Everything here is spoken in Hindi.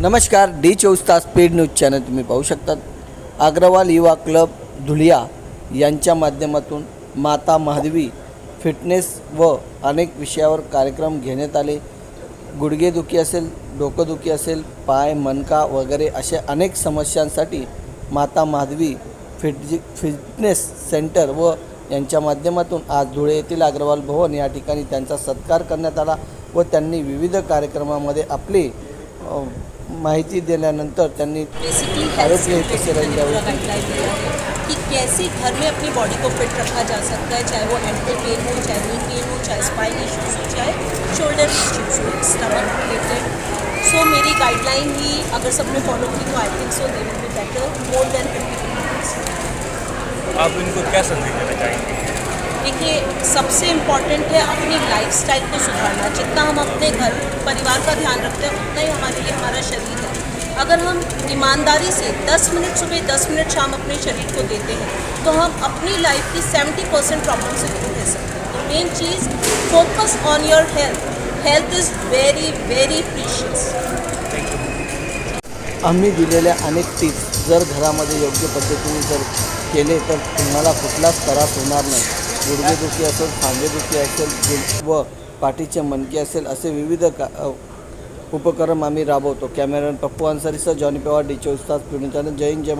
नमस्कार डी चोवीस तास स्पीड न्यूज चॅनल तुम्ही पाहू शकतात. अग्रवाल युवा क्लब धुलिया यांच्या माध्यमातून माता माधवी फिटनेस व अनेक विषयावर कार्यक्रम घेण्यात आले. गुडघेदुखी असेल डोकंदुखी असेल पाय मनका वगैरे अशा अनेक समस्यांसाठी माता माधवी फिटजी फिटनेस सेंटर व यांच्या माध्यमातून आज धुळे येथील अग्रवाल भवन या ठिकाणी त्यांचा सत्कार करण्यात आला व त्यांनी विविध कार्यक्रमामध्ये आपले माहिती दिल्यानंतर त्यांनी है कि कैसे घर में अपनी बॉडी को फिट रखा जा सकता है चाहे वो एंकल पेन हो चाहे नी पेन हो चाहे स्पाइन इश्यूज़ हो चाहे शोल्डर इश्यूज़ हो स्टमक रिलेटेड सो मेरी गाइडलाइन ही अगर सबने फॉलो की तो I think so they will be better more than fifty आप इनको क्या संदेश देना चाहेंगे? देखिए, सबसे इंपॉर्टेंट है अपनी लाइफस्टाइल को सुधारना। जितना हम अपने घर, परिवार का ध्यान रखते हैं, उतना ही हमारे लिए हमारा शरीर है। अगर हम ईमानदारी से 10 मिनट सुबह 10 मिनट शाम अपने शरीर को देते हैं तो हम अपनी लाइफ की 70 परसेंट प्रॉब्लम से दूर रह सकते हैं। तो main cheese focus on your health health is very very precious आम्ही दिलेल्या अनेक टिप्स जर घरामध्ये योग्य पद्धतीने जर केले, तर तुम्हाला कुठलाच त्रास होणार नाही. गुडघेदुखी असेल खांदेदुखी असेल व पाठीचे मनकी असेल असे विविध का उपक्रम आम्ही राबवतो. कॅमेरा पप्पू अन्सारीसह जॉनी पवार डी चोवीस तास पिढी जय हिंद जय